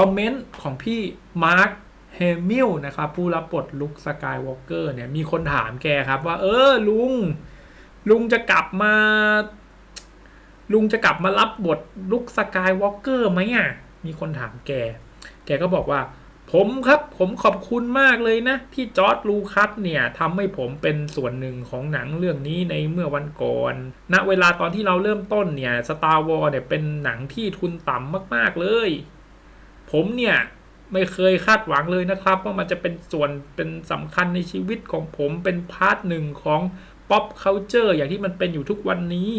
คอมเมนต์ของพี่มาร์คเฮมิลนะครับผู้รับบทลุคสกายวอล์กเกอร์เนี่ยมีคนถามแกครับว่า เออลุง ลุงจะกลับมา ลุงจะกลับมารับบทลุคสกายวอล์กเกอร์ไหมอะ มีคนถามแก แกก็บอกว่า ผมครับผมขอบคุณมากเลยนะ ที่จอร์ดลูคัสเนี่ยทำให้ผมเป็นส่วนหนึ่งของหนังเรื่องนี้ในเมื่อวันก่อนณเวลาตอนที่เราเริ่มต้นเนี่ย Star Wars เนี่ยเป็นหนังที่ทุนต่ำมาก ๆเลย ผมเนี่ยไม่เคยคาดหวังเลยนะครับ ว่ามันจะเป็นส่วนเป็นสำคัญในชีวิตของผมเป็นพาร์ทหนึ่งของ pop culture อย่างที่มันเป็นอยู่ทุกวันนี้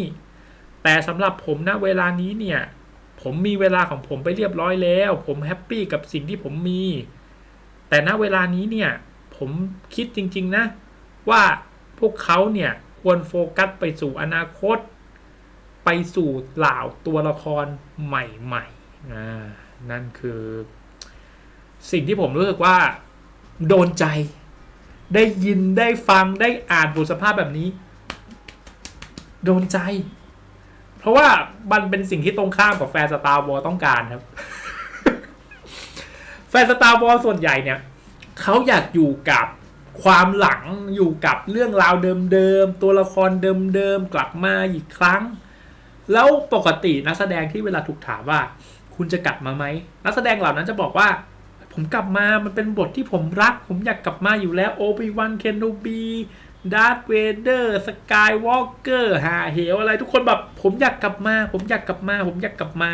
แต่สำหรับผมณเวลานี้เนี่ย ผมมีเวลาของผมไปเรียบร้อยแล้ว ผมแฮปปี้กับสิ่งที่ผมมี แต่ณเวลานี้เนี่ย ผมคิดจริง ๆ นะ ว่าพวกเขาเนี่ย ควรโฟกัสไปสู่อนาคต ไปสู่เหล่าตัวละครใหม่ ๆ อ่านั่นคือ สิ่งที่ผมรู้สึกว่า โดนใจ ได้ยินได้ฟังได้อ่านบทสัมภาษณ์แบบนี้ โดนใจ เพราะว่ามันเป็นสิ่งที่ตรงข้ามกับแฟนสตาร์วอลต้องการครับ แฟนสตาร์วอลส่วนใหญ่เนี่ยเขาอยากอยู่กับความหลังอยู่กับเรื่องราวเดิมๆ ตัวละครเดิมๆ กลับมาอีกครั้ง แล้วปกตินักแสดงที่เวลาถูกถามว่า คุณจะกลับมาไหมนักแสดงเหล่านั้นจะบอกว่า ผมกลับมามันเป็นบทที่ผมรัก ผมอยากกลับมาอยู่แล้วโอบิวันเคนโนบีดาร์ธเวเดอร์สกายวอล์กเกอร์หาเหวอะไรทุกคนแบบผมอยากกลับมา ผมอยากกลับมา ผมอยากกลับมา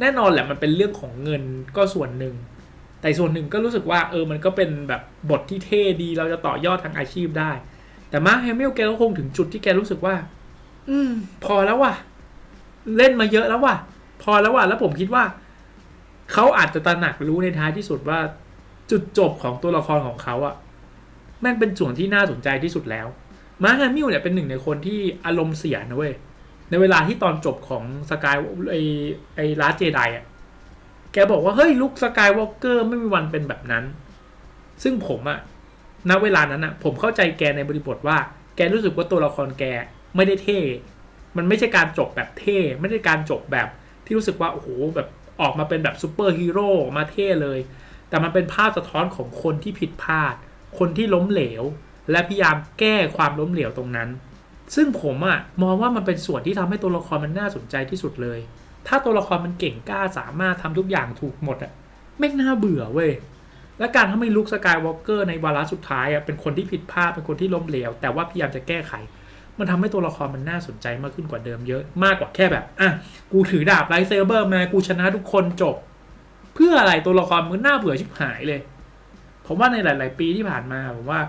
แน่นอนแหละมันเป็นเรื่องของเงินก็ส่วนหนึ่ง แต่ส่วนหนึ่งก็รู้สึกว่าเออมันก็เป็นแบบบทที่เท่ดีเราจะต่อยอดทางอาชีพได้ แต่มาร์คแฮมิลแกก็คงถึงจุดที่แกรู้สึกว่า อืม พอแล้วว่ะ เล่นมาเยอะแล้วว่ะ พอแล้วว่ะแล้วผมคิดว่า เขาอาจจะตระหนักรู้ในท้ายที่สุดว่า จุดจบของตัวละครของเขาอะแม่งเป็นส่วนที่น่าสนใจที่สุดแล้ว มาร์คแฮมิลเนี่ยเป็นหนึ่งในคนที่อารมณ์เสียนะเว้ยในเวลาที่ตอนจบของสกายไอไอลาเจไดอะแกบอกว่า เฮ้ยลุคสกายวอล์กเกอร์ไม่มีวันเป็นแบบนั้น ซึ่งผมอะณเวลานั้นอะผมเข้าใจแกในบริบทว่า แกรู้สึกว่าตัวละครแกไม่ได้เท่ มันไม่ใช่การจบแบบเท่ ไม่ได้การจบแบบ ที่รู้สึกว่า โอ้โห แบบออกมาเป็นแบบซูเปอร์ฮีโร่มาเท่เลย แต่มันเป็นภาพสะท้อนของคนที่ผิดพลาด คนที่ล้มเหลว และพยายามแก้ความล้มเหลวตรงนั้น ซึ่งผมอะมองว่ามันเป็นส่วนที่ทำให้ตัวละครมันน่าสนใจที่สุดเลย ถ้าตัวละครมันเก่งกล้าสามารถทำทุกอย่างถูกหมดอะไม่น่าเบื่อเว้ยและการทำให้ลุคสกายวอล์กเกอร์ในวาระสุดท้ายอะเป็นคนที่ผิดพลาดเป็นคนที่ล้มเหลว แต่ว่าพยายามจะแก้ไข มันทำให้ตัวละครมันน่าสนใจมากขึ้นกว่าเดิมเยอะมากกว่าแค่แบบอะกูถือดาบไลท์เซเบอร์มากูชนะทุกคนจบ เพื่ออะไรตัวละครมันน่าเบื่อชิบหายเลยผมว่าในหลาย ๆ ปีที่ผ่านมาผมว่า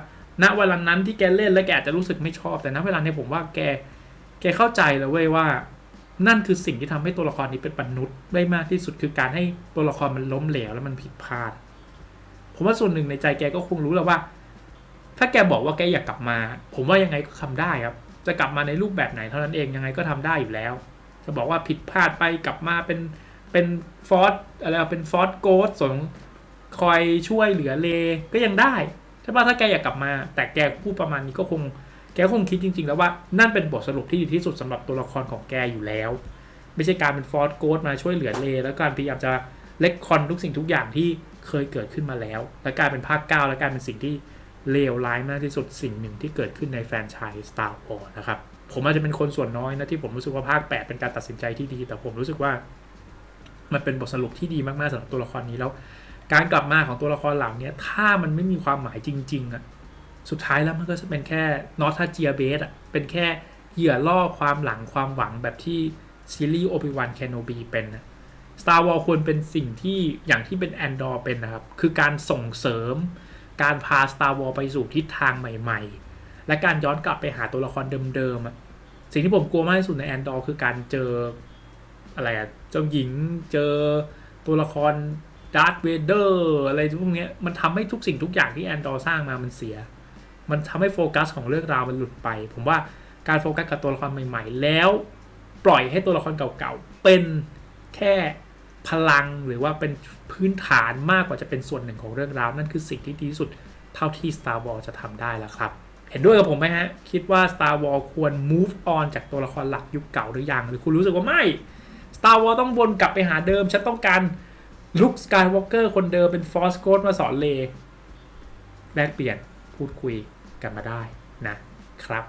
ณเวลานั้นที่แกเล่นแล้วแกอาจจะรู้สึกไม่ชอบ แต่ณเวลานี้ผมว่าแกแกเข้าใจแล้วเว้ยว่า นั่นคือสิ่งที่ทำให้ตัวละครนี้เป็นมนุษย์ได้มากที่สุดคือการให้ตัวละครมันล้มเหลวแล้วมันผิดพลาด ผมว่าส่วนหนึ่งในใจแกก็คงรู้แล้วว่า ถ้าแกบอกว่าแกอยากกลับมา ผมว่ายังไงก็ทำได้ครับ จะกลับมาในรูปแบบไหนเท่านั้นเองยังไงก็ทำได้อยู่แล้ว จะบอกว่าผิดพลาดไปกลับมาเป็นเป็นฟอสอะไรเป็นฟอสโกดส่วนคอยช่วยเหลือเลก็ยังได้ใช่ป่ะถ้าแกอยากกลับมา แต่แกพูดประมาณนี้ก็คงแกคงคิดจริง ๆ แล้วว่านั่นเป็นบทสรุปที่ดีที่สุดสำหรับตัวละครของแกอยู่แล้ว ไม่ใช่การเป็นฟอสโกดมาช่วยเหลือเล แล้วการพยายามจะเล็กคอนทุกสิ่งทุกอย่างที่เคยเกิดขึ้นมาแล้ว และกลายเป็นภาคเก้าและกลายเป็นสิ่งที่ เลวร้ายมากที่สุดสิ่งหนึ่งที่เกิดขึ้นในแฟรนไชส์ Star Wars นะครับ ผมอาจจะเป็นคนส่วนน้อยนะที่ผมรู้สึกว่าภาค 8 เป็นการตัดสินใจที่ดี แต่ผมรู้สึกว่ามันเป็นบทสรุปที่ดีมากๆสำหรับตัวละครนี้แล้ว การกลับมาของตัวละครเหล่านี้ถ้ามันไม่มีความหมายจริงๆอะสุดท้ายแล้วมันก็จะเป็นแค่นอตาเจียเบสอะเป็นแค่เหยื่อล่อความหลังความหวังแบบที่ซีรีส์โอบิวันแคนโนบีเป็นนะ Star Wars ควรเป็นสิ่งที่อย่างที่เป็นแอนดอร์เป็นนะครับ คือการส่งเสริม การพา Star Wars ไปสู่ทิศทางใหม่ ๆ และการย้อนกลับไปหาตัวละครเดิมๆสิ่งที่ผมกลัวมากที่สุดในแอนดอร์คือการเจออะไรอะเจ้าหญิงเจอตัวละครดาร์ธเวเดอร์อะไรพวกนี้มันทำให้ทุกสิ่งทุกอย่างที่แอนดอร์สร้างมามันเสีย มันทำให้โฟกัสของเรื่องราวมันหลุดไป ผมว่าการโฟกัสกับตัวละครใหม่ ๆ แล้วปล่อยให้ตัวละครเก่าๆเป็นแค่ พลังหรือว่าเป็นพื้นฐานมากกว่าจะเป็นส่วนหนึ่งของเรื่องราว นั่นคือสิ่งที่ดีที่สุดเท่าที่ Star Wars จะทำได้แล้วครับ เห็นด้วยกับผมไหมฮะ คิดว่า Star Wars ควร move on จากตัวละครหลักยุคเก่าหรือยัง หรือคุณรู้สึกว่าไม่ Star Wars ต้องวนกลับไปหาเดิม ฉันต้องการลุคสกายวอล์กเกอร์คนเดิมเป็นฟอร์สโกดมาสอนเลแลกเปลี่ยนพูดคุยกันมาได้นะครับ